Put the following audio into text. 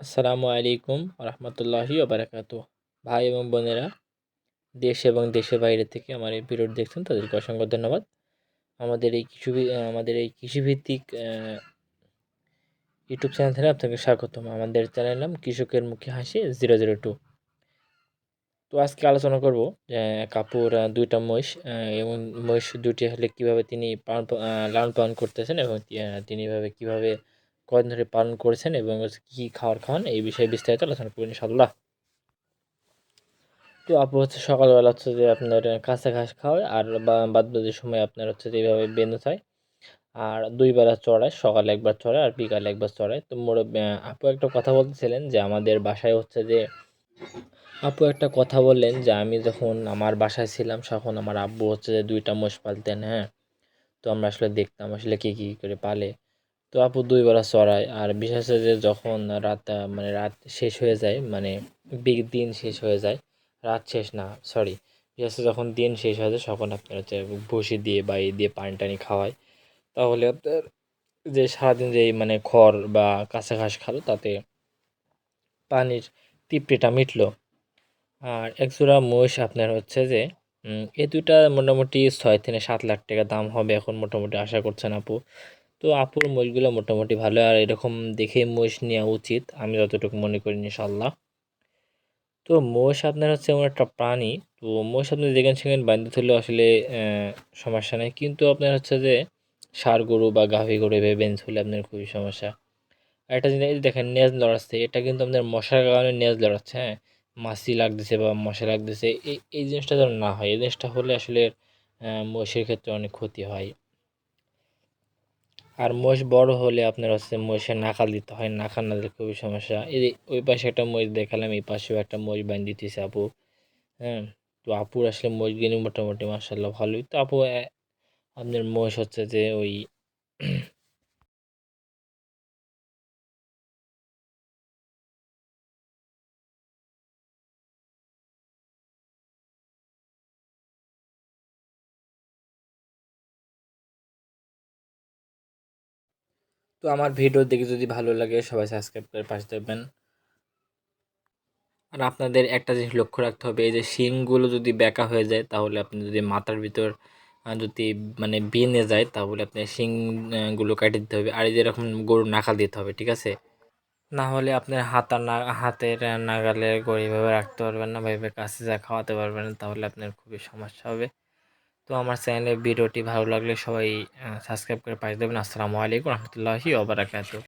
আসসালামু আলাইকুম রহমতুল্লাহি ওবরাকাতু ভাই এবং বোনেরা, দেশ এবং দেশের বাইরে থেকে আমার এই ভিডিওটি দেখছেন, তাদেরকে অসংখ্য ধন্যবাদ। আমাদের এই কৃষি আমাদের এই কৃষিভিত্তিক ইউটিউব চ্যানেল থেকে আপনাকে স্বাগতম। আমাদের চ্যানেল নাম কৃষকের মুখে হাসি জিরো জিরো টু। তো আজকে আলোচনা করব কাপুর দুইটা মহিষ এবং মহিষ দুটি হলে কীভাবে তিনি পালন লালন পালন করতেছেন এবং তিনি এভাবে কীভাবে কদিন ধরে পালন করেছেন এবং কী খাওয়ার খাওয়ান, এই বিষয়ে বিস্তারিত আলোচনা করবেন ইনশাল্লাহ তো আপু, হচ্ছে সকালবেলা হচ্ছে যে আপনার কাঁচা ঘাস খাওয়ায় আর বাদ বাদের সময় আপনার হচ্ছে যে এইভাবে বেঁধে হয় আর দুই বেলা চড়ায়, সকালে একবার চড়ায় আর বিকালে একবার চড়ায়। তো মোর আপু একটা কথা বলতেছিলেন যে আমাদের বাসায় হচ্ছে যে আপু একটা কথা বললেন যে আমি যখন আমার বাসায় ছিলাম তখন আমার আব্বু হচ্ছে যে দুইটা মোষ পালতেন হ্যাঁ। তো আমরা আসলে দেখতাম আসলে কী কী করে পালে। তো আপু দুই বেলা চড়ায় আর বিশেষ যে যখন রাত মানে রাত শেষ হয়ে যায় মানে বিগ দিন শেষ হয়ে যায়, রাত শেষ না সরি বিশেষ যখন দিন শেষ হয়ে যায়, তখন আপনার হচ্ছে ভুসি দিয়ে বা দিয়ে পানি টানি খাওয়ায়। তাহলে আপনার যে সারাদিন যে মানে খড় বা কাঁচা ঘাস খালো, তাতে পানির তৃপ্তিটা মিটলো। আর একজোড়া মহিষ আপনার হচ্ছে যে এই দুটা মোটামুটি ছয় থেকে সাত লাখ টাকা দাম হবে এখন মোটামুটি, আশা করছেন আপু। তো আপুর মহিষগুলো মোটামুটি ভালো, আর এরকম দেখে মোষ নেওয়া উচিত, আমি যতটুকু মনে করি ইনশাল্লাহ তো মোষ আপনার হচ্ছে এমন একটা প্রাণী, তো মোষ আপনি যেখানে সেখানে বাঁধতে থাকলে আসলে সমস্যা নেই। কিন্তু আপনার হচ্ছে যে সার গরু বা গাভী গরু এভাবে বেঁধে হলে আপনার খুবই সমস্যা। আর একটা জিনিস দেখেন নেজ লড়াচ্ছে, এটা কিন্তু আপনার মশার কারণে নেজ লড়াচ্ছে হ্যাঁ? মাছি লাগতেছে বা মশা লাগতেছে, এই এই জিনিসটা যেন না হয়, এই জিনিসটা হলে আসলে মোষের ক্ষেত্রে অনেক ক্ষতি হয়। আর মোষ বড় হলে আপনার হচ্ছে মোষে নাকাল দিতে হয়, নাকাল না দিলে খুবই সমস্যা। এই ওই পাশে একটা মোষ দেখালাম, এই পাশেও একটা মোষ বান দিতেছে আপু। হ্যাঁ তো আপুর আসলে মোষ মোষগুলি মোটামুটি মার্শাল্লাহ ভালোই। তো আপু আপনার মোষ হচ্ছে যে ওই তো আমার ভিডিও দেখে যদি ভালো লাগে সবাই সাবস্ক্রাইব করে পাশে থাকবেন। আর আপনাদের একটা জিনিস লক্ষ্য রাখতে হবে, এই যে শিংগুলো যদি বেঁকা হয়ে যায়, তাহলে আপনি যদি মাথার ভিতর যদি মানে বেনে যায়, তাহলে আপনি শিংগুলো কেটে দিতে হবে। আর এই যেরকম গরু নাকাল দিতে হবে, ঠিক আছে? না হলে আপনার হাতা না, হাতের নাগালে গড়ি এভাবে রাখতে পারবেন না ভাইভাবে কাছে যা খাওয়াতে পারবেন না, তাহলে আপনার খুবই সমস্যা হবে। তো আমার চ্যানেলের ভিডিওটি ভালো লাগলে সবাই সাবস্ক্রাইব করে পাঠিয়ে দেবেন আসসালামু আলাইকুম রহমতুল্লাহি ওবরাকাতু